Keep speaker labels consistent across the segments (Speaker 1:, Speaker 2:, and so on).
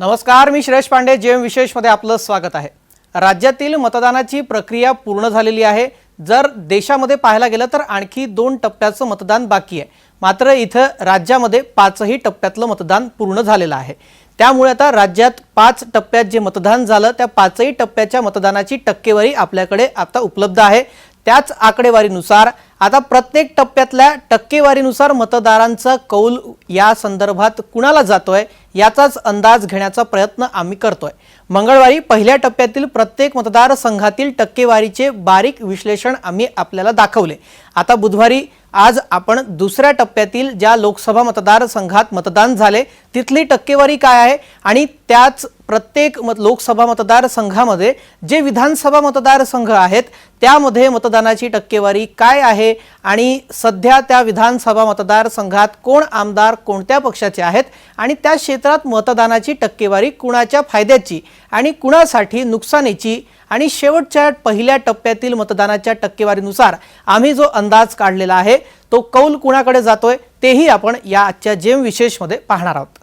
Speaker 1: नमस्कार मी श्रेष पांडे जेम विशेषमध्ये आपलं स्वागत आहे. राज्यातील मतदानाची प्रक्रिया पूर्ण झालेली आहे. जर देशामध्ये पाहायला गेलं तर आणखी दोन टप्प्याचं मतदान बाकी आहे. मात्र इथं राज्यामध्ये पाचही टप्प्यातलं मतदान पूर्ण झालेलं आहे. त्यामुळे आता राज्यात पाच टप्प्यात जे मतदान झालं त्या पाचही टप्प्याच्या मतदानाची टक्केवारी आपल्याकडे आता उपलब्ध आहे. त्याच आकडेवारीनुसार आता प्रत्येक टप्प्यातल्या टक्केवारीनुसार मतदारांचा कौल या संदर्भात कुणाला जातोय याचाच अंदाज घेण्याचा प्रयत्न आम्ही करतोय. मंगळवारी पहिल्या टप्प्यातील प्रत्येक मतदारसंघातील टक्केवारीचे बारीक विश्लेषण आम्ही आपल्याला दाखवले. आता बुधवारी आज आपण दुसऱ्या टप्प्यातील ज्या लोकसभा मतदारसंघात मतदान झाले तिथली टक्केवारी काय आहे आणि त्याच प्रत्येक मत लोकसभा मतदारसंघामध्ये जे विधानसभा मतदारसंघ आहेत त्यामध्ये मतदानाची टक्केवारी काय आहे आणि सध्या त्या विधानसभा मतदारसंघात कोण आमदार कोणत्या पक्षाचे आहेत आणि त्या क्षेत्रात मतदानाची टक्केवारी कुणाच्या फायद्याची आणि कुणासाठी नुकसानीची आणि शेवटच्या पहिल्या टप्प्यातील मतदानाच्या टक्केवारीनुसार आम्ही जो अंदाज काढलेला आहे. तो कौल कुणाकडे जातोय तेही आपण या आजच्या जेम विशेषमध्ये पाहणार आहोत.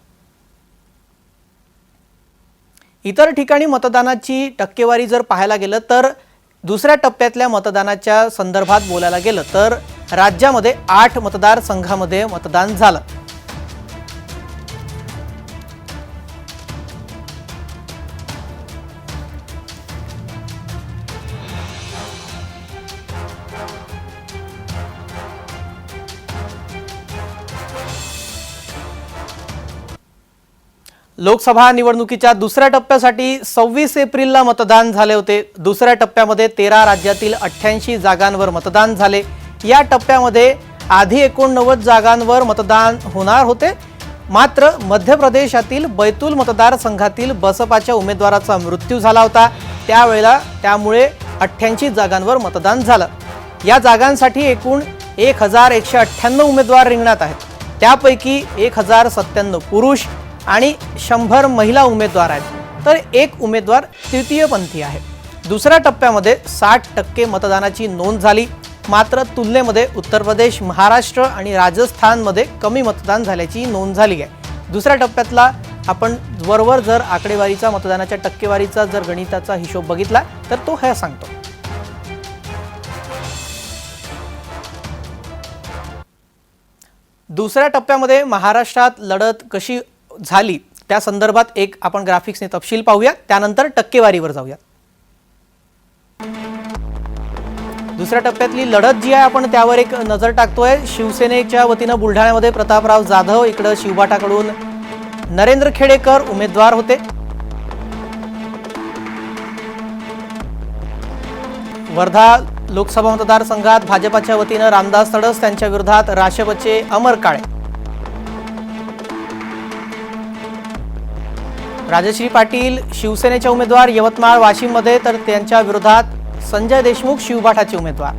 Speaker 1: इतर ठिकाणी मतदानाची टक्केवारी जर पाहायला गेलं तर दुसऱ्या टप्प्यातल्या मतदानाच्या संदर्भात बोलायला गेलं तर राज्यामध्ये आठ मतदारसंघामध्ये मतदान झालं. लोकसभा निवडणुकीच्या दुसऱ्या टप्प्यासाठी सव्वीस एप्रिलला मतदान झाले होते. दुसऱ्या टप्प्यामध्ये तेरा राज्यातील अठ्ठ्याऐंशी जागांवर मतदान झाले. या टप्प्यामध्ये आधी एकोणनव्वद जागांवर मतदान होणार होते. मात्र मध्य प्रदेशातील बैतूल मतदारसंघातील बसपाच्या उमेदवाराचा मृत्यू झाला होता. त्यावेळेला त्यामुळे अठ्ठ्याऐंशी जागांवर मतदान झालं. या जागांसाठी एकूण एक हजार एकशे अठ्ठ्याण्णव उमेदवार रिंगणात आहेत. त्यापैकी एक हजार सत्त्याण्णव पुरुष आणि शंभर महिला उमेदवार आहेत. तर एक उमेदवार तृतीयपंथी आहे. दुसऱ्या टप्प्यामध्ये साठ टक्के मतदानाची नोंद झाली. मात्र तुलनेमध्ये उत्तर प्रदेश महाराष्ट्र आणि राजस्थानमध्ये कमी मतदान झाल्याची नोंद झाली आहे. दुसऱ्या टप्प्यातला आपण वरवर जर आकडेवारीचा मतदानाच्या टक्केवारीचा जर गणिताचा हिशोब बघितला तर तो हे सांगतो. दुसऱ्या टप्प्यामध्ये महाराष्ट्रात लढत कशी झाली त्या संदर्भात एक आपण ग्राफिक्सने तपशील पाहूया त्यानंतर टक्केवारीवर जाऊया. दुसऱ्या टप्प्यातली लढत जी आहे आपण त्यावर एक नजर टाकतोय. शिवसेनेच्या वतीनं बुलढाण्यामध्ये प्रतापराव जाधव इकडं शिवबाटाकडून नरेंद्र खेडेकर उमेदवार होते. वर्धा लोकसभा मतदारसंघात भाजपाच्या वतीनं रामदास तडस त्यांच्या विरोधात राशपचे अमर काळे. राजश्री पाटील शिवसेनेचे उमेदवार यवतमाळ वाशिममध्ये तर त्यांच्या विरोधात संजय देशमुख शिवबाठाचे उमेदवार.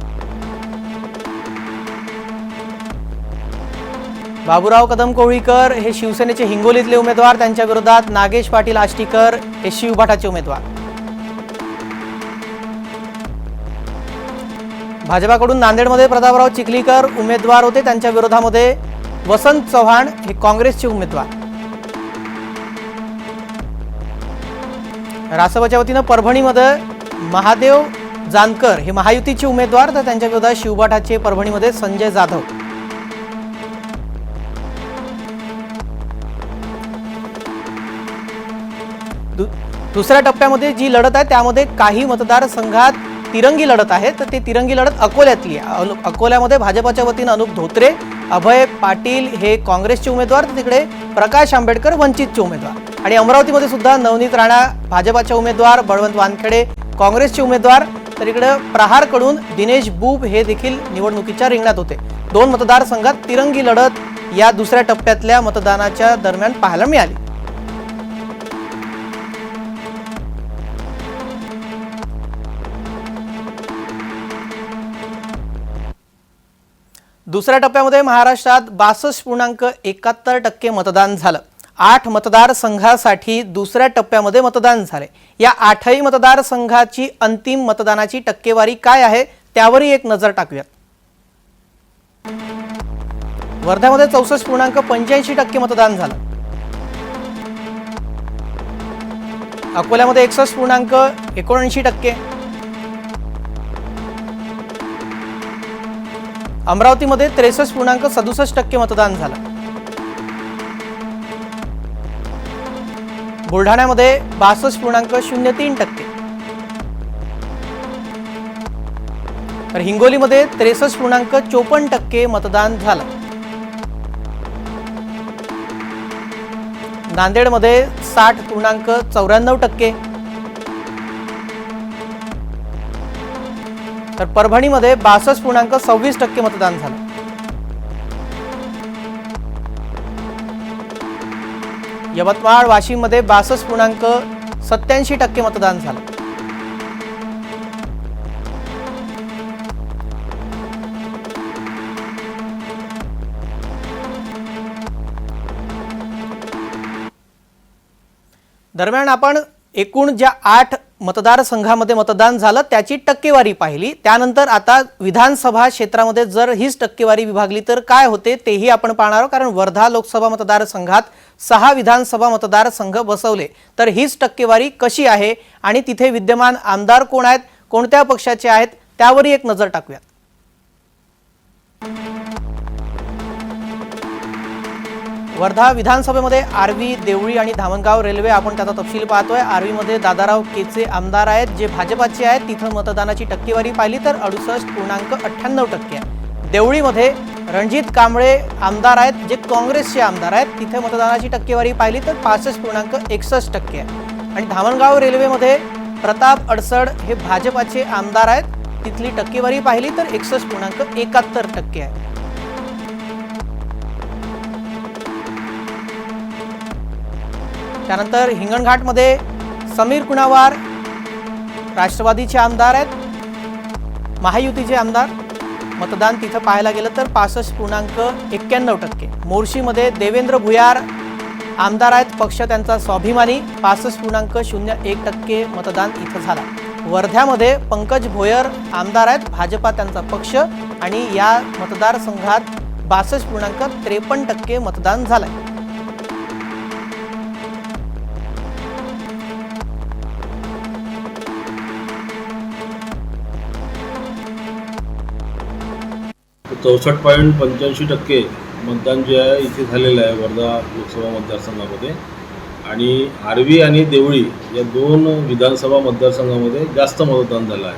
Speaker 1: बाबूराव कदम कोळीकर हे शिवसेनेचे हिंगोलीतले उमेदवार त्यांच्या विरोधात नागेश पाटील आष्टीकर हे शिवबाठाचे उमेदवार. भाजपाकडून नांदेडमध्ये प्रतापराव चिखलीकर उमेदवार होते त्यांच्या विरोधामध्ये वसंत चव्हाण हे काँग्रेसचे उमेदवार. रासपाच्या वतीनं परभणीमध्ये महादेव जानकर हे महायुतीचे उमेदवार तर त्यांच्या विरोधात शिवबाठाचे परभणीमध्ये संजय जाधव. दु- दुसऱ्या टप्प्यामध्ये जी लढत आहे त्यामध्ये काही मतदारसंघात तिरंगी लढत आहे तर ती तिरंगी लढत अकोल्यातली आहे. अकोल्यामध्ये भाजपाच्या वतीनं अनुप धोत्रे अभय पाटील हे काँग्रेसचे उमेदवार तर तिकडे प्रकाश आंबेडकर वंचितचे उमेदवार. आणि अमरावतीमध्ये सुद्धा नवनीत राणा भाजपाचे उमेदवार बळवंत वानखेडे काँग्रेसचे उमेदवार तर इकडं प्रहारकडून दिनेश बुब हे देखील निवडणुकीच्या रिंगणात होते. दोन मतदारसंघात तिरंगी लढत या दुसऱ्या टप्प्यातल्या मतदानाच्या दरम्यान पाहायला मिळाली. दुसऱ्या टप्प्यामध्ये महाराष्ट्रात बासष्ट पूर्णांक एकाहत्तर टक्के मतदान झालं. आठ मतदारसंघासाठी दुसऱ्या टप्प्यामध्ये मतदान झाले. या आठही मतदारसंघाची अंतिम मतदानाची टक्केवारी काय आहे त्यावरही एक नजर टाकूयात. वर्ध्यामध्ये चौसष्ट पूर्णांक पंच्याऐंशी टक्के मतदान झालं. अकोल्यामध्ये एकसष्ट पूर्णांक एकोणऐंशी टक्के. अमरावतीमध्ये त्रेसष्ट पूर्णांक सदुसष्ट टक्के मतदान झालं. बुलढाण्यामध्ये बासष्ट पूर्णांक शून्य तीन टक्के. तर हिंगोलीमध्ये त्रेसष्ट पूर्णांक चोपन्न टक्के मतदान झालं. नांदेडमध्ये साठ पूर्णांक चौऱ्याण्णव टक्के. तर परभणीमध्ये बासष्ट पूर्णांक सव्वीस टक्के मतदान झालं. यवतमाळ वाशिममध्ये बासष्ट पूर्णांक सत्याऐंशी टक्के मतदान झालं. दरम्यान आपण एकूण ज्या आठ मतदारसंघामध्ये मतदान झालं त्याची टक्केवारी पाहिली. त्यानंतर आता विधानसभा क्षेत्रामध्ये जर हीच टक्केवारी विभागली तर काय होते तेही आपण पाहणार आहोत कारण वर्धा लोकसभा मतदारसंघात सहा विधानसभा मतदारसंघ बसवले. तर हीच टक्केवारी कशी आहे आणि तिथे विद्यमान आमदार कोण आहेत कोणत्या पक्षाचे आहेत त्यावरही एक नजर टाकूयात. वर्धा विधानसभेमध्ये आर्वी देवळी आणि धामणगाव रेल्वे आपण त्याचा तपशील पाहतोय. आर्वीमध्ये दादाराव केचे आमदार आहेत जे भाजपाचे आहेत. तिथं मतदानाची टक्केवारी पाहिली तर अडुसष्ट पूर्णांक अठ्ठ्याण्णव टक्के आहे. देवळीमध्ये रणजित कांबळे आमदार आहेत जे काँग्रेसचे आमदार आहेत तिथे मतदानाची टक्केवारी पाहिली तर पासष्ट पूर्णांक एकसष्ट टक्के आहे. आणि धामणगाव रेल्वेमध्ये प्रताप अडसड हे भाजपाचे आमदार आहेत तिथली टक्केवारी पाहिली तर एकसष्ट पूर्णांक एकाहत्तर टक्के आहे. त्यानंतर हिंगणघाटमध्ये समीर कुणावार राष्ट्रवादीचे आमदार आहेत महायुतीचे आमदार मतदान तिथं पाहायला गेलं तर पासष्ट पूर्णांक एक्क्याण्णव टक्के. मोर्शीमध्ये देवेंद्र भुयार आमदार आहेत पक्ष त्यांचा स्वाभिमानी. पासष्ट पूर्णांक शून्य एक टक्के मतदान इथं झाला. वर्ध्यामध्ये पंकज भोयर आमदार आहेत भाजपा त्यांचा पक्ष आणि या मतदारसंघात बासष्ट पूर्णांक त्रेपन्न टक्के मतदान झालंय.
Speaker 2: चौसष्ट पॉईंट पंच्याऐंशी टक्के मतदान जे आहे इथे झालेलं आहे वर्धा लोकसभा मतदारसंघामध्ये. आणि आर्वी आणि देवळी या दोन विधानसभा मतदारसंघामध्ये जास्त मतदान झालं आहे.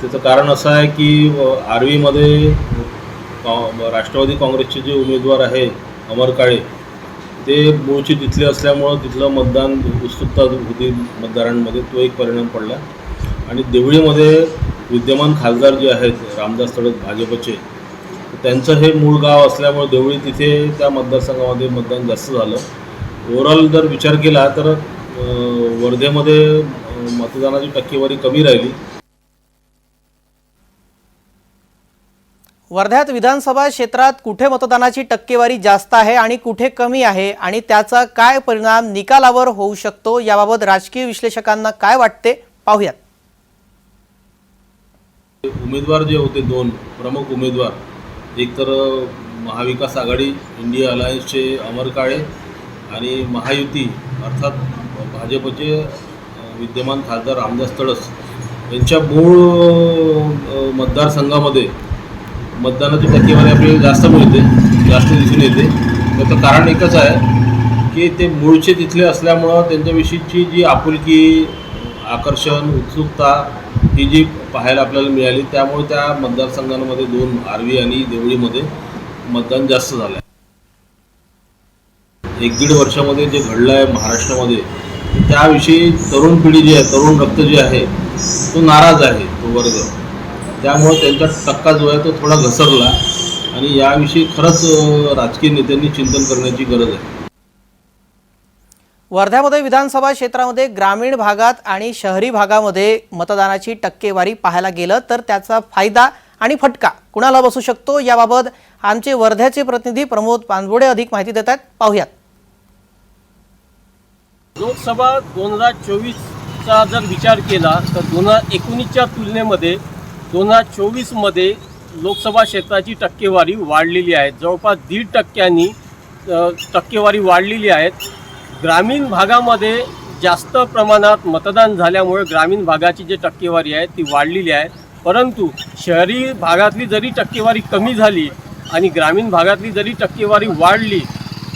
Speaker 2: त्याचं कारण असं आहे की आर्वीमध्ये कॉ- राष्ट्रवादी काँग्रेसचे जे उमेदवार आहे अमर काळे ते मूळचे तिथले असल्यामुळं तिथलं मतदान उत्सुकता होती मतदारांमध्ये तो एक परिणाम पडला. आणि देवळीमध्ये विद्यमान खासदार जे आहेत रामदास तडस भाजपचे त्यांचं हे मूळ गाव असल्यामुळे देवळी तिथे त्या मतदारसंघामध्ये मतदान जास्त झालं. ओव्हरऑल जर विचार केला तर वर्धेमध्ये मतदानाची टक्केवारी कमी राहिली.
Speaker 1: वर्ध्यात विधानसभा क्षेत्रात कुठे मतदानाची टक्केवारी जास्त आहे आणि कुठे कमी आहे आणि त्याचा काय परिणाम निकालावर होऊ शकतो याबाबत राजकीय विश्लेषकांना काय वाटते पाहूयात.
Speaker 2: उमेदवार जे होते दोन प्रमुख उमेदवार एक तर महाविकास आघाडी इंडिया अलायन्सचे अमर काळे आणि महायुती अर्थात भाजपचे विद्यमान खासदार रामदास तडस यांच्या मूळ मतदारसंघामध्ये मतदानाची टक्केवारी आपल्याला जास्त मिळते जास्त दिसून येते. त्याचं कारण एकच आहे की ते मूळचे तिथले असल्यामुळं त्यांच्याविषयीची जी आपुलकी आकर्षण उत्सुकता ही जी पाहायला आपल्याला मिळाली त्यामुळे त्या मतदारसंघांमध्ये दोन आर्वी आणि देवळीमध्ये मतदान जास्त झालं आहे एक दीड वर्षामध्ये जे घडलं आहे महाराष्ट्रामध्ये त्याविषयी तरुण पिढी जी आहे तरुण रक्त जे आहे तो नाराज आहे तो वर्ग. त्यामुळे त्यांचा टक्का जो आहे तो थोडा घसरला आणि याविषयी खरंच राजकीय नेत्यांनी चिंतन करण्याची गरज आहे.
Speaker 1: वर्ध्यामध्ये विधानसभा क्षेत्रामध्ये ग्रामीण भागात आणि शहरी भागामध्ये मतदानाची टक्केवारी पाहायला गेलं तर त्याचा फायदा आणि फटका कुणाला बसू शकतो याबाबत आमचे वर्ध्याचे प्रतिनिधी प्रमोद पानबोडे अधिक माहिती देत आहेत. पाहूयात.
Speaker 3: लोकसभा दोन हजार चोवीसचा जर विचार केला तर दोन हजार एकोणीसच्या तुलनेमध्ये दोन हजार चोवीसमध्ये लोकसभा क्षेत्राची टक्केवारी वाढलेली आहे. जवळपास दीड टक्क्यांनी टक्केवारी वाढलेली आहे. ग्रामीण भागामध्ये जास्त प्रमाणात मतदान झाल्यामुळे ग्रामीण भागाची जी टक्केवारी आहे ती वाढलेली आहे. परंतु शहरी भागातली जरी टक्केवारी कमी झाली आणि ग्रामीण भागातली जरी टक्केवारी वाढली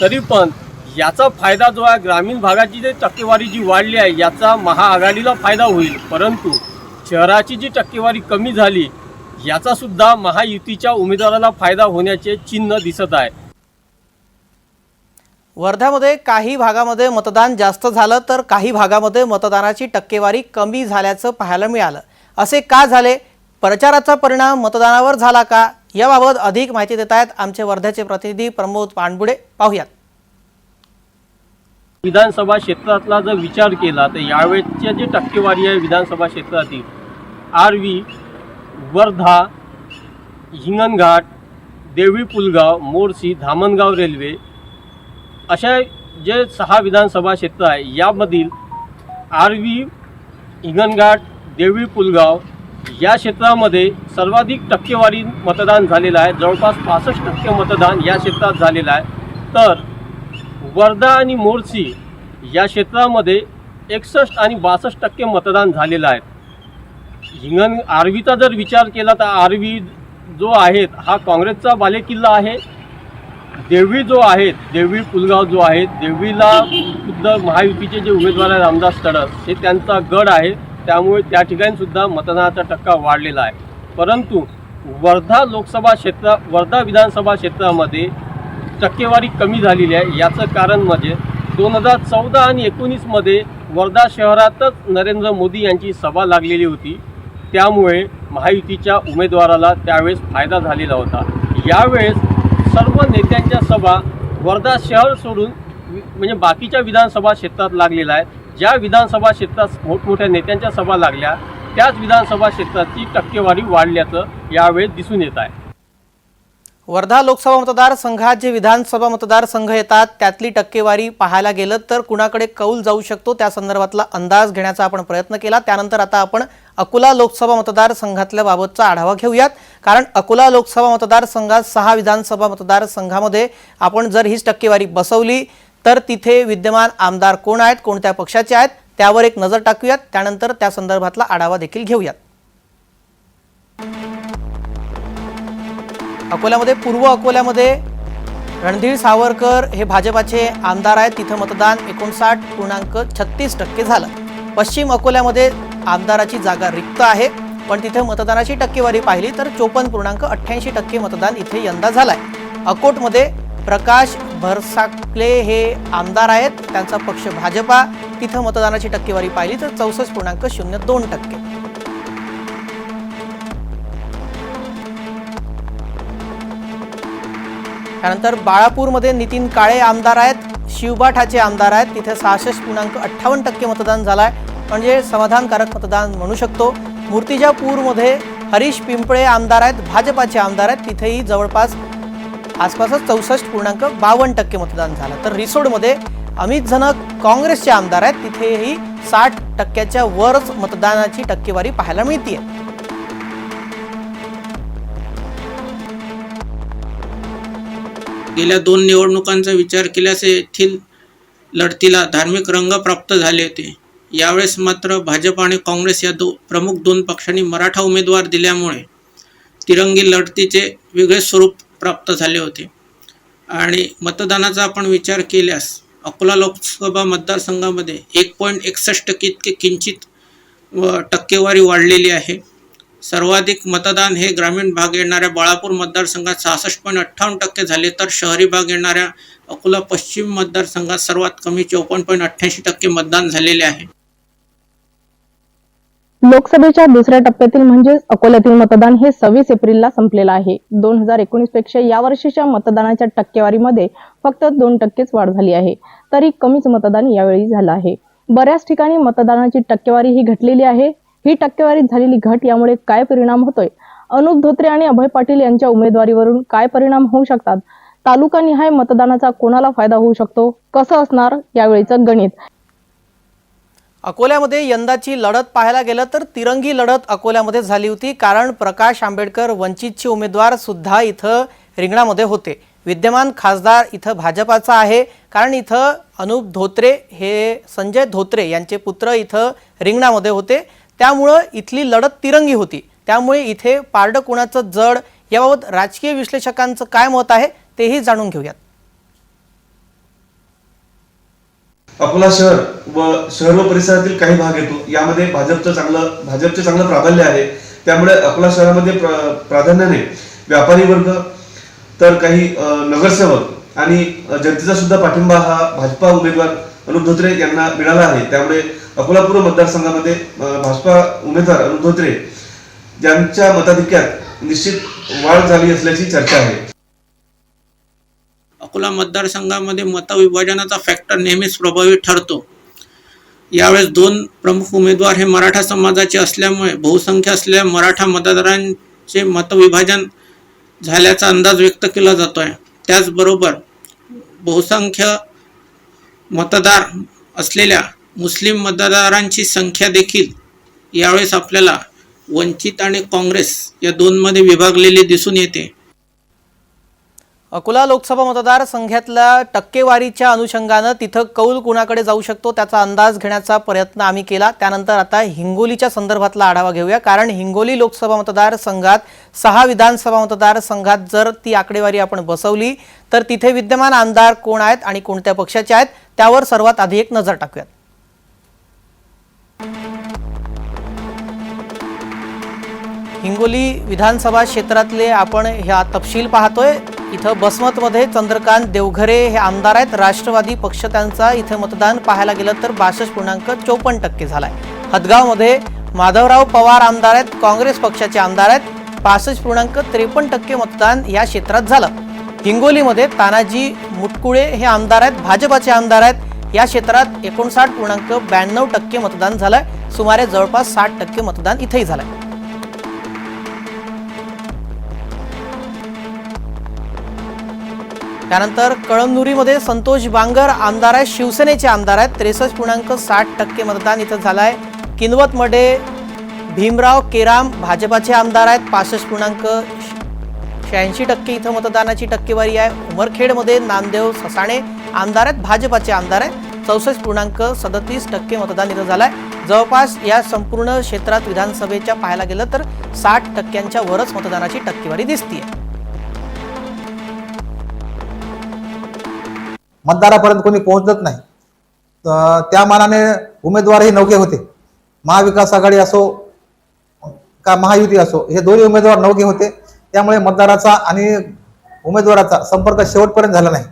Speaker 3: तरी पण याचा फायदा जो आहे ग्रामीण भागाची जी टक्केवारी जी वाढली आहे याचा महाआघाडीला फायदा होईल. परंतु शहराची जी टक्केवारी कमी झाली याचासुद्धा महायुतीच्या उमेदवाराला फायदा होण्याचे चिन्ह दिसत आहे.
Speaker 1: वर्ध्यामध्ये काही भागामध्ये मतदान जास्त झालं तर काही भागामध्ये मतदानाची टक्केवारी कमी झाल्याचं पाहायला मिळालं. असे का झाले? प्रचाराचा परिणाम मतदानावर झाला का? याबाबत अधिक माहिती देत आहेत आमचे वर्ध्याचे प्रतिनिधी प्रमोद पाणबुडे पाहूयात.
Speaker 3: विधानसभा क्षेत्रातला जर विचार केला तर यावेळेच्या जी टक्केवारी आहे विधानसभा क्षेत्रातील आर्वी वर्धा हिंगणघाट देवी पुलगाव मोर्शी धामणगाव रेल्वे अशा जे सहा विधानसभा क्षेत्र आहे यामधील आरवी हिंगणघाट देवळी पुलगाव या क्षेत्रामध्ये सर्वाधिक टक्केवारी मतदान झालेलं आहे. जवळपास पासष्ट टक्के मतदान या क्षेत्रात झालेलं आहे. तर वर्धा आणि मोर्शी या क्षेत्रामध्ये एकसष्ट आणि बासष्ट टक्के मतदान झालेलं आहे. हिंगण आर्वीचा जर विचार केला तर आर्वी जो आहे हा काँग्रेसचा बालेकिल्ला आहे. देवळी जो आहे देवळी पुलगाव जो आहे देवळीला खुद्द महायुतीचे जे उमेदवार आहेत रामदास तडस हे त्यांचा गड आहे. त्यामुळे त्या ठिकाणी सुद्धा मतदानाचा टक्का वाढलेला आहे. परंतु वर्धा लोकसभा क्षेत्र वर्धा विधानसभा क्षेत्रामध्ये टक्केवारी कमी झालेली आहे. याचं कारण म्हणजे दोन हजार चौदा आणि एकोणीसमध्ये वर्धा शहरातच नरेंद्र मोदी यांची सभा लागलेली होती. त्यामुळे महायुतीच्या उमेदवाराला त्यावेळेस फायदा झालेला होता. यावेळेस सर्व नेत्यांच्या सभा वर्धा शहर सोडून म्हणजे बाकीच्या विधानसभा क्षेत्रात लागलेला आहे. ज्या विधानसभा क्षेत्रात मोठमोठ्या नेत्यांच्या सभा लागल्या त्याच विधानसभा क्षेत्राची टक्केवारी वाढल्याचं यावेळी दिसून येत आहे.
Speaker 1: वर्धा लोकसभा मतदारसंघात जे विधानसभा मतदारसंघ येतात त्यातली टक्केवारी पाहायला गेलं तर कुणाकडे कौल जाऊ शकतो? त्या संदर्भातला अंदाज घेण्याचा आपण प्रयत्न केला. त्यानंतर आता आपण अकोला लोकसभा मतदारसंघातल्या बाबतचा आढावा घेऊयात. कारण अकोला लोकसभा मतदारसंघात सहा विधानसभा मतदारसंघामध्ये आपण जर हीच टक्केवारी बसवली तर तिथे विद्यमान आमदार कोण आहेत कोणत्या पक्षाचे आहेत त्यावर एक नजर टाकूयात. त्यानंतर त्या संदर्भातला आढावा देखील घेऊयात. अकोल्यामध्ये पूर्व अकोल्यामध्ये रणधीर सावरकर हे भाजपाचे आमदार आहेत. तिथं मतदान एकोणसाठ पूर्णांक छत्तीस टक्के झालं. पश्चिम अकोल्यामध्ये आमदाराची जागा रिक्त आहे. पण तिथे मतदानाची टक्केवारी पाहिली तर चोपन्न पूर्णांक अठ्ठ्याऐंशी टक्के मतदान इथे यंदा झालंय. अकोटमध्ये प्रकाश भरसाकले हे आमदार आहेत. त्यांचा पक्ष भाजपा. तिथं मतदानाची टक्केवारी पाहिली तर चौसष्ट पूर्णांक शून्य दोन टक्के. त्यानंतर बाळापूरमध्ये नितीन काळे आमदार आहेत. शिवबाठाचे आमदार आहेत. तिथे सहासष्ट पूर्णांक अठ्ठावन्न टक्के मतदान झालं आहे म्हणजे समाधानकारक मतदान म्हणू शकतो. मूर्तिजापूरमध्ये हरीश पिंपळे आमदार आहेत भाजपाचे आमदार आहेत. तिथेही जवळपास आसपासच चौसष्ट पूर्णांक बावन्न टक्के मतदान झालं. तर रिसोडमध्ये अमित झनक काँग्रेसचे आमदार आहेत. तिथेही साठ टक्क्याच्या वरच मतदानाची टक्केवारी पाहायला मिळते
Speaker 4: गेल्या दोन निवडणुकांचा विचार केल्यास येथील लढतीला धार्मिक रंग प्राप्त झाले होते. यावेळेस मात्र भाजप आणि काँग्रेस या दो प्रमुख दोन पक्षांनी मराठा उमेदवार दिल्यामुळे तिरंगी लढतीचे वेगळे स्वरूप प्राप्त झाले होते. आणि मतदानाचा आपण विचार केल्यास अकोला लोकसभा मतदारसंघामध्ये एक पॉईंट एकसष्ट टक्के इतके किंचित व टक्केवारी वाढलेली आहे. सर्वाधिक मतदान हे ग्रामीण भाग येणाऱ्या बाळापूर मतदारसंघात सहासष्ट पॉईंट अठ्ठावन्न टक्के झाले तर शहरी भाग येणाऱ्या अकोला पश्चिम मतदारसंघात सर्वात कमी चौपन्न पॉईंट अठ्ठ्याऐंशी टक्के मतदान झालेले आहे.
Speaker 5: लोकसभेच्या दुसऱ्या टप्प्यातील म्हणजेच अकोल्यातील मतदान हे सव्वीस एप्रिलला संपलेलं आहे. दोन हजार एकोणीसपेक्षा यावर्षीच्या मतदानाच्या टक्केवारीमध्ये फक्त दोन टक्केच वाढ झाली आहे. तरी कमीच मतदान यावेळी झालं आहे. बऱ्याच ठिकाणी मतदानाची टक्केवारी ही घटलेली आहे. ही टक्केवारी झालेली घट यामुळे काय परिणाम होतोय? अनुप धोत्रे आणि अभय पाटील यांच्या उमेदवारीवरून काय परिणाम होऊ शकतात? तालुकानिहाय मतदानाचा कोणाला फायदा होऊ शकतो? कसं असणार यावेळीचं गणित?
Speaker 1: अकोल्यामध्ये यंदाची लढत पाहायला गेलं तर तिरंगी लढत अकोल्यामध्ये झाली होती. कारण प्रकाश आंबेडकर वंचितचे उमेदवार सुद्धा इथं रिंगणामध्ये होते. विद्यमान खासदार इथं भाजपाचा आहे. कारण इथं अनुप धोत्रे हे संजय धोत्रे यांचे पुत्र इथं रिंगणामध्ये होते. त्यामुळं इथली लढत तिरंगी होती. त्यामुळे इथे पारडं कुणाचं जड याबाबत राजकीय विश्लेषकांचं काय मत आहे तेही जाणून घेऊयात.
Speaker 6: अकोला शहर व शहर व परिसरातील काही भाग येतो. यामध्ये भाजपचं चांगलं भाजपचे चांगलं प्राबल्य आहे. त्यामुळे अकोला शहरामध्ये प्र- प्राधान्याने व्यापारी वर्ग तर काही नगरसेवक आणि जनतेचा सुद्धा पाठिंबा हा भाजपा उमेदवार अनुप धोत्रे यांना मिळाला आहे. त्यामुळे अकोला पूर्व मतदारसंघामध्ये भाजपा उमेदवार अनुप धोत्रे यांच्या मताधिक्यात निश्चित वाढ झाली असल्याची चर्चा आहे.
Speaker 4: अकोला मतदारसंघामध्ये मतविभाजनाचा फॅक्टर नेहमीच प्रभावी ठरतो. यावेळेस दोन प्रमुख उमेदवार हे मराठा समाजाचे असल्यामुळे बहुसंख्य असलेल्या मराठा मतदारांचे मतविभाजन झाल्याचा अंदाज व्यक्त केला जातो आहे त्याचबरोबर बहुसंख्य मतदार असलेल्या मुस्लिम मतदारांची संख्या देखील यावेळेस आपल्याला वंचित आणि काँग्रेस या दोनमध्ये विभागलेली दिसून येते.
Speaker 1: अकोला लोकसभा मतदारसंघातल्या टक्केवारीच्या अनुषंगानं तिथं कौल कुणाकडे जाऊ शकतो त्याचा अंदाज घेण्याचा प्रयत्न आम्ही केला. त्यानंतर आता हिंगोलीच्या संदर्भातला आढावा घेऊया. कारण हिंगोली लोकसभा मतदारसंघात सहा विधानसभा मतदारसंघात जर ती आकडेवारी आपण बसवली तर तिथे विद्यमान आमदार कोण आहेत आणि कोणत्या पक्षाचे आहेत त्यावर सर्वात आधी एक नजर टाकूयात. हिंगोली विधानसभा क्षेत्रातले आपण ह्या तपशील पाहतोय. इथं बसमतमध्ये चंद्रकांत देवघरे हे आमदार आहेत. राष्ट्रवादी पक्ष त्यांचा इथं मतदान पाहायला गेलं तर बासष्ट पूर्णांक चौपन्न टक्के झालाय. हदगावमध्ये माधवराव पवार आमदार आहेत काँग्रेस पक्षाचे आमदार आहेत. पासष्ट पूर्णांक त्रेपन्न टक्के मतदान या क्षेत्रात झालं. हिंगोलीमध्ये तानाजी मुटकुळे हे आमदार आहेत भाजपाचे आमदार आहेत. या क्षेत्रात एकोणसाठ पूर्णांक ब्याण्णव टक्के मतदान झालंय. सुमारे जवळपास साठ टक्के मतदान इथेही झालंय. त्यानंतर कळमनुरीमध्ये संतोष बांगर आमदार आहेत शिवसेनेचे आमदार आहेत. त्रेसष्ट पूर्णांक साठ टक्के मतदान इथं झालं आहे किनवतमध्ये भीमराव केराम भाजपाचे आमदार आहेत. पासष्ट पूर्णांक शहाऐंशी टक्के इथं मतदानाची टक्केवारी आहे. उमरखेडमध्ये नामदेव ससाणे आमदार आहेत भाजपाचे आमदार आहेत. चौसष्ट पूर्णांक सदतीस टक्के मतदान इथं झालं आहे जवळपास या संपूर्ण क्षेत्रात विधानसभेच्या पाहायला गेलं तर साठ टक्क्यांच्या वरच मतदानाची टक्केवारी दिसतीये.
Speaker 7: मतदारापर्यंत कोणी पोहोचत नाही. तर त्या मानाने उमेदवारही नौके होते. महाविकास आघाडी असो का महायुती असो हे दोन्ही उमेदवार नौके होते. त्यामुळे मतदाराचा आणि उमेदवाराचा संपर्क शेवटपर्यंत झाला नाही.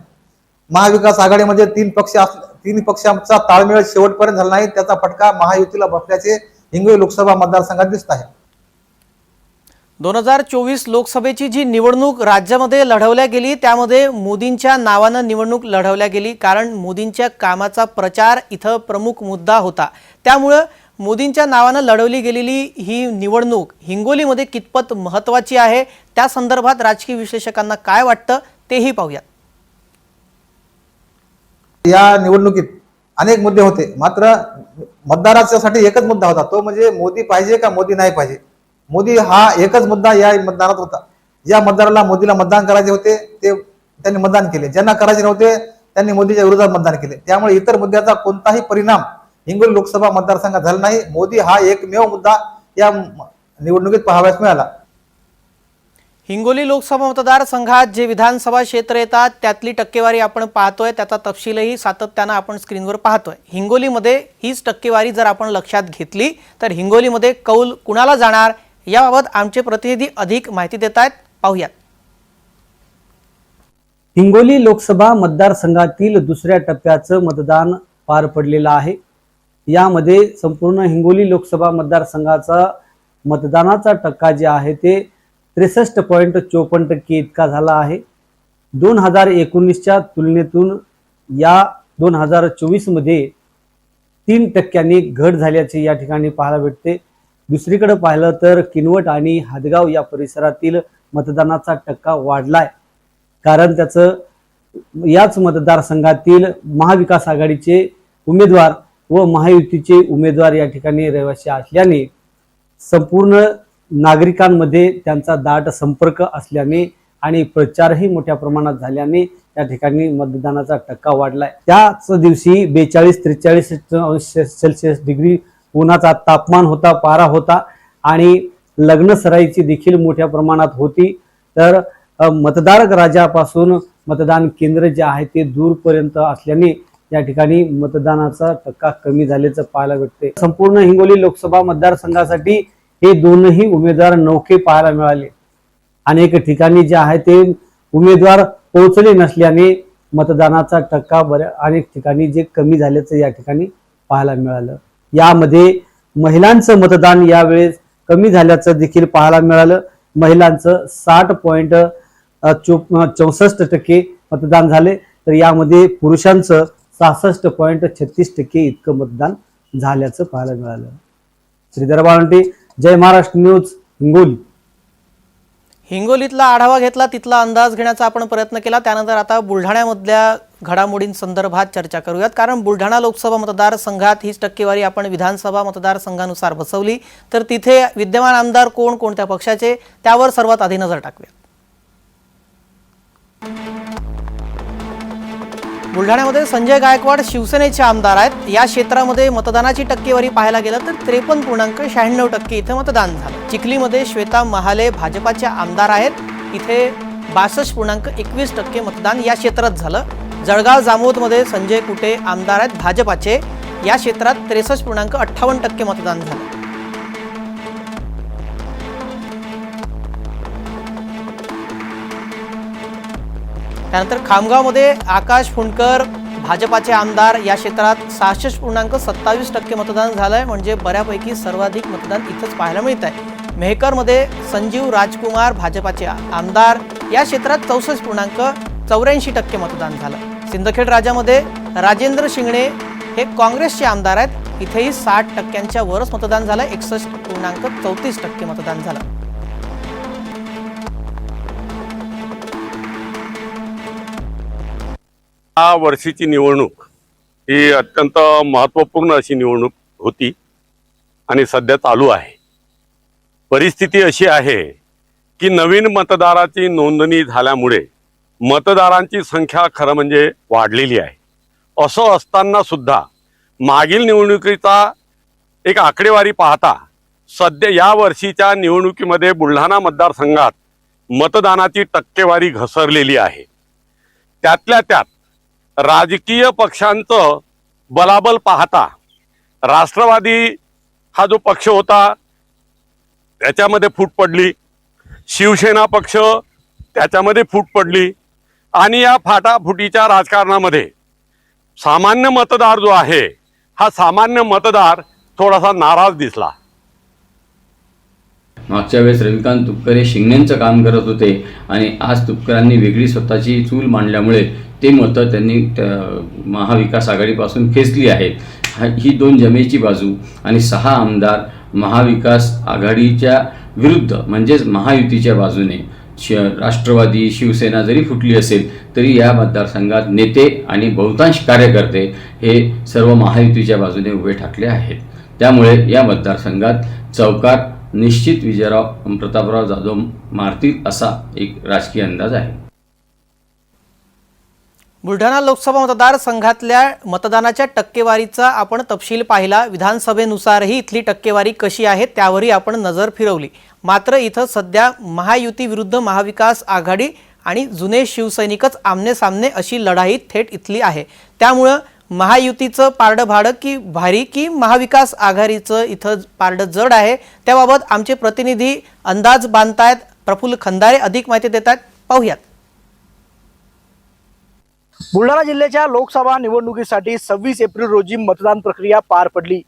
Speaker 7: महाविकास आघाडीमध्ये तीन पक्ष अस तीन पक्षांचा ताळमेळ शेवटपर्यंत झाला नाही. त्याचा फटका महायुतीला बसल्याचे हिंगोली लोकसभा मतदारसंघात दिसत आहे.
Speaker 1: दोन हजार चोवीस लोकसभेची जी निवडणूक राज्यामध्ये लढवल्या गेली त्यामध्ये मोदींच्या नावानं निवडणूक लढवल्या गेली कारण मोदींच्या कामाचा प्रचार इथं प्रमुख मुद्दा होता. त्यामुळं मोदींच्या नावानं लढवली गेलेली ही निवडणूक हिंगोलीमध्ये कितपत महत्त्वाची आहे त्या संदर्भात राजकीय विश्लेषकांना काय वाटतं तेही पाहूयात.
Speaker 7: या निवडणुकीत अनेक मुद्दे होते मात्र मतदाराच्यासाठी एकच मुद्दा होता तो म्हणजे मोदी पाहिजे का मोदी नाही पाहिजे? मोदी हा एकच मुद्दा या मतदानात होता. या मतदाराला मोदीला मतदान करायचे होते ते त्यांनी मतदान केले. ज्यांना करायचे नव्हते त्यांनी मोदीच्या विरोधात मतदान केले. त्यामुळे इतर मुद्द्याचा कोणताही परिणाम हिंगोली लोकसभा मतदारसंघात झाला नाही. मोदी हा एकमेव मुद्दा या निवडणुकीत पाहावयास मिळाला.
Speaker 1: हिंगोली लोकसभा मतदारसंघात जे विधानसभा क्षेत्र येतात त्यातली टक्केवारी आपण पाहतोय त्याचा तपशीलही सातत्यानं आपण स्क्रीनवर पाहतोय. हिंगोलीमध्ये हीच टक्केवारी जर आपण लक्षात घेतली तर हिंगोलीमध्ये कौल कुणाला जाणार? याबाबत आमचे प्रतिनिधी अधिक माहिती देत आहेत. पाहूयात.
Speaker 8: हिंगोली लोकसभा मतदारसंघातील दुसऱ्या टप्प्याचं मतदान पार पडलेलं आहे. यामध्ये संपूर्ण हिंगोली लोकसभा मतदारसंघाचा मतदानाचा टक्का जे आहे ते त्रेसष्ट पॉईंट चोपन्न टक्के इतका झाला आहे. दोन हजार एकोणीसच्या तुलनेतून या दोन हजार चोवीसमध्ये तीन टक्क्यांनी घट झाल्याचे या ठिकाणी पाहायला भेटते. दुसरीकडे पाहिलं तर किनवट आणि हादगाव या परिसरातील मतदानाचा टक्का वाढलाय. कारण त्याचं याच मतदारसंघातील महाविकास आघाडीचे उमेदवार व महायुतीचे उमेदवार या ठिकाणी रहिवासी असल्याने संपूर्ण नागरिकांमध्ये त्यांचा दाट संपर्क असल्याने आणि प्रचारही मोठ्या प्रमाणात झाल्याने या ठिकाणी मतदानाचा टक्का वाढलाय. त्याच दिवशी बेचाळीस त्रेचाळीस सेल्सिअस डिग्री उन्हाचा तापमान होता पारा होता आणि लग्न सराईची देखील मोठ्या प्रमाणात होती. तर मतदार राजापासून मतदान केंद्र जे आहे ते दूरपर्यंत असल्याने या ठिकाणी मतदानाचा टक्का कमी झाल्याचं पाहायला भेटते. संपूर्ण हिंगोली लोकसभा मतदारसंघासाठी हे दोनही उमेदवार नौके पाहायला मिळाले. अनेक ठिकाणी जे आहे ते उमेदवार पोहोचले नसल्याने मतदानाचा टक्का बऱ्या अनेक ठिकाणी जे कमी झाल्याचं या ठिकाणी पाहायला मिळालं. यामध्ये महिलांचं मतदान यावेळेस कमी झाल्याचं देखील पाहायला मिळालं. महिलांचं साठ पॉईंट चौसष्ट टक्के मतदान झाले. तर यामध्ये पुरुषांचं सहासष्ट पॉईंट छत्तीस टक्के इतकं मतदान झाल्याचं पाहायला मिळालं. श्रीधर बाळंटे जय महाराष्ट्र न्यूज हिंगोली.
Speaker 1: हिंगोलीतला आढावा घेतला तिथला अंदाज घेण्याचा आपण प्रयत्न केला. त्यानंतर आता बुलढाण्यामधल्या घडामोडींसंदर्भात चर्चा करूयात. कारण बुलढाणा लोकसभा मतदारसंघात हीच टक्केवारी आपण विधानसभा मतदारसंघानुसार बसवली. तर तिथे विद्यमान आमदार कोण कोणत्या पक्षाचे? त्यावर सर्वात आधी नजर टाकूया बुलढाण्यामध्ये संजय गायकवाड शिवसेनेचे आमदार आहेत. या क्षेत्रामध्ये मतदानाची टक्केवारी पाहायला गेलं तर त्रेपन्न पूर्णांक शहाण्णव टक्के इथे मतदान झालं. चिखलीमध्ये श्वेता महाले भाजपाचे आमदार आहेत. इथे बासष्ट पूर्णांक एकवीस टक्के मतदान या क्षेत्रात झालं. जळगाव जामोदमध्ये संजय कुटे आमदार आहेत भाजपाचे. या क्षेत्रात त्रेसष्ट पूर्णांक अठ्ठावन्न टक्के मतदान झालं. त्यानंतर खामगावमध्ये आकाश फुंडकर भाजपाचे आमदार या क्षेत्रात सहासष्ट पूर्णांक सत्तावीस टक्के मतदान झालंय. म्हणजे बऱ्यापैकी सर्वाधिक मतदान इथंच पाहायला मिळत आहे मेहकरमध्ये संजीव राजकुमार भाजपाचे आमदार या क्षेत्रात चौसष्ट पूर्णांक चौऱ्याऐंशी टक्के मतदान झालं. सिंदखेड राजामध्ये राजेंद्र शिंगणे हे काँग्रेसचे आमदार आहेत. इथेही साठ टक्क्यांच्या वरच मतदान झालं. एकसष्ट पूर्णांक चौतीस टक्के मतदान झालं.
Speaker 9: या वर्षीची निवडणूक ही अत्यंत महत्त्वपूर्ण अशी निवडणूक होती आणि सध्या चालू आहे. परिस्थिती अशी आहे की नवीन मतदाराची नोंदणी झाल्यामुळे मतदारांची संख्या खरं म्हणजे वाढलेली आहे. असं असताना सुद्धा मागील निवडणुकीचा एक आकडेवारी पाहता सध्या या वर्षीच्या निवडणुकीमध्ये बुलढाणा मतदारसंघात मतदानाची टक्केवारी घसरलेली आहे. त्यातल्या त्यात राजकीय पक्षांचं बलाबल पाहता राष्ट्रवादी हा जो पक्ष होता त्याच्यामध्ये फूट पडली. शिवसेना पक्ष त्याच्यामध्ये फूट पडली. आणि या फाटाफुटीच्या राजकारणामध्ये सामान्य मतदार जो आहे हा सामान्य मतदार थोडासा नाराज दिसला.
Speaker 10: मागच्या वेळेस रविकांत तुपकर हे शिंगण्यांचं काम करत होते आणि आज तुपकरांनी वेगळी स्वतःची चूल मांडल्यामुळे ते मतं त्यांनी महाविकास आघाडीपासून खेचली आहेत. ही दोन जमेची बाजू आणि सहा आमदार महाविकास आघाडीच्या विरुद्ध म्हणजेच महायुतीच्या बाजूने श राष्ट्रवादी शिवसेना जरी फुटली असेल तरी या मतदारसंघात नेते आणि बहुतांश कार्यकर्ते हे सर्व महायुतीच्या बाजूने उभे ठाकले आहेत. त्यामुळे या मतदारसंघात चौकार निश्चित विजयराव प्रतापराव जाधव मारतील असा एक राजकीय अंदाज आहे.
Speaker 1: बुलढाणा लोकसभा मतदारसंघातल्या मतदानाच्या टक्केवारीचा आपण तपशील पाहिला. विधानसभेनुसारही इथली टक्केवारी कशी आहे त्यावरही आपण नजर फिरवली. मात्र इथं सध्या महायुती विरुद्ध महाविकास आघाडी आणि जुने शिवसैनिकच आमने सामने अशी लढाई थेट इथली आहे. त्यामुळं महायुतीचं पारडं भाडं की भारी की महाविकास आघाडीचं इथं पारडं जड आहे त्याबाबत आमचे प्रतिनिधी अंदाज बांधतायत. प्रफुल्ल खंदारे अधिक माहिती देत आहेत पाहूयात.
Speaker 11: बुलढाणा जिल्ह्याच्या लोकसभा निवडणुकीसाठी सव्वीस एप्रिल रोजी मतदान प्रक्रिया पार पडली.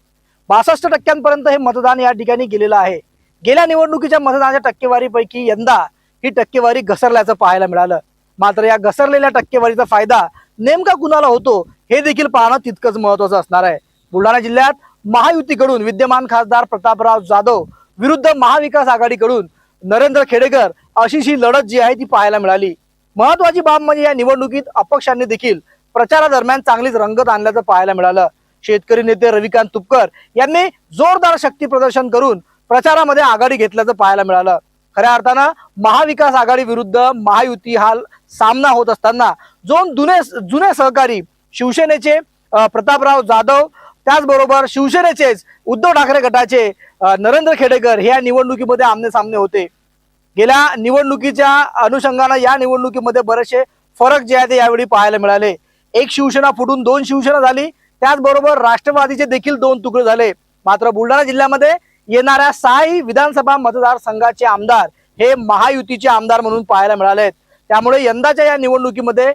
Speaker 11: बासष्ट टक्क्यांपर्यंत हे मतदान या ठिकाणी गेलेलं आहे. गेल्या निवडणुकीच्या मतदानाच्या टक्केवारीपैकी यंदा ही टक्केवारी घसरल्याचं पाहायला मिळालं. मात्र या घसरलेल्या टक्केवारीचा फायदा नेमका कुणाला होतो हे देखील पाहणं तितकंच महत्वाचं असणार आहे. बुलढाणा जिल्ह्यात महायुतीकडून विद्यमान खासदार प्रतापराव जाधव विरुद्ध महाविकास आघाडीकडून नरेंद्र खेडेकर अशीच ही लढत जी आहे ती पाहायला मिळाली. महत्वाची बाब म्हणजे या निवडणुकीत अपक्षांनी देखील प्रचारादरम्यान चांगलीच रंगत आणल्याचं पाहायला मिळालं. शेतकरी नेते रविकांत तुपकर यांनी जोरदार शक्ती प्रदर्शन करून प्रचारामध्ये आघाडी घेतल्याचं पाहायला मिळालं. खऱ्या अर्थानं महाविकास आघाडी विरुद्ध महायुती हा सामना होत असताना दोन जुने जुने सहकारी शिवसेनेचे प्रतापराव जाधव त्याचबरोबर शिवसेनेचेच उद्धव ठाकरे गटाचे नरेंद्र खेडेकर हे या निवडणुकीमध्ये आमने सामने होते. गेल्या निवडणुकीच्या अनुषंगानं या निवडणुकीमध्ये बरेचसे फरक जे आहे ते यावेळी पाहायला मिळाले. एक शिवसेना फुटून दोन शिवसेना झाली. त्याचबरोबर राष्ट्रवादीचे देखील दोन तुकडे झाले. मात्र बुलढाणा जिल्ह्यामध्ये येणाऱ्या सहाही विधानसभा मतदारसंघाचे आमदार हे महायुतीचे आमदार म्हणून पाहायला मिळाले आहेत. त्यामुळे यंदाच्या या निवडणुकीमध्ये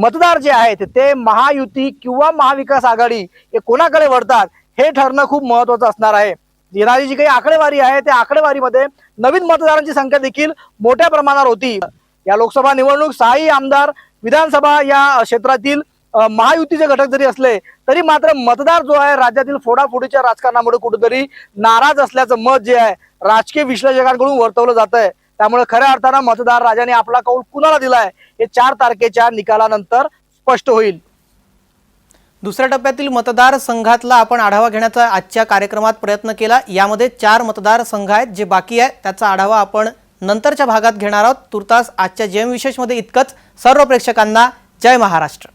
Speaker 11: मतदार जे आहेत ते महायुती किंवा महाविकास आघाडी हे कोणाकडे वळतात हे ठरणं खूप महत्वाचं असणार आहे. येणारी जी काही आकडेवारी आहे त्या आकडेवारीमध्ये नवीन मतदारांची संख्या देखील मोठ्या प्रमाणावर होती. या लोकसभा निवडणूक सहाही आमदार विधानसभा या क्षेत्रातील महायुतीचे घटक जरी असले तरी मात्र मतदार जो आहे राज्यातील फोडाफोडीच्या राजकारणामुळे कुठेतरी नाराज असल्याचं मत जे आहे राजकीय विश्लेषकांकडून वर्तवलं जात आहे त्यामुळे खऱ्या अर्थानं मतदार राजाने आपला कौल कुणाला दिलाय हे चार तारखेच्या निकालानंतर स्पष्ट होईल.
Speaker 1: दुसऱ्या टप्प्यातील मतदारसंघातला आपण आढावा घेण्याचा आजच्या कार्यक्रमात प्रयत्न केला. यामध्ये चार मतदारसंघ आहेत जे बाकी आहे. त्याचा आढावा आपण नंतरच्या भागात घेणार आहोत. तुर्तास आजच्या जयम विशेषमध्ये इतकंच. सर्व प्रेक्षकांना जय महाराष्ट्र.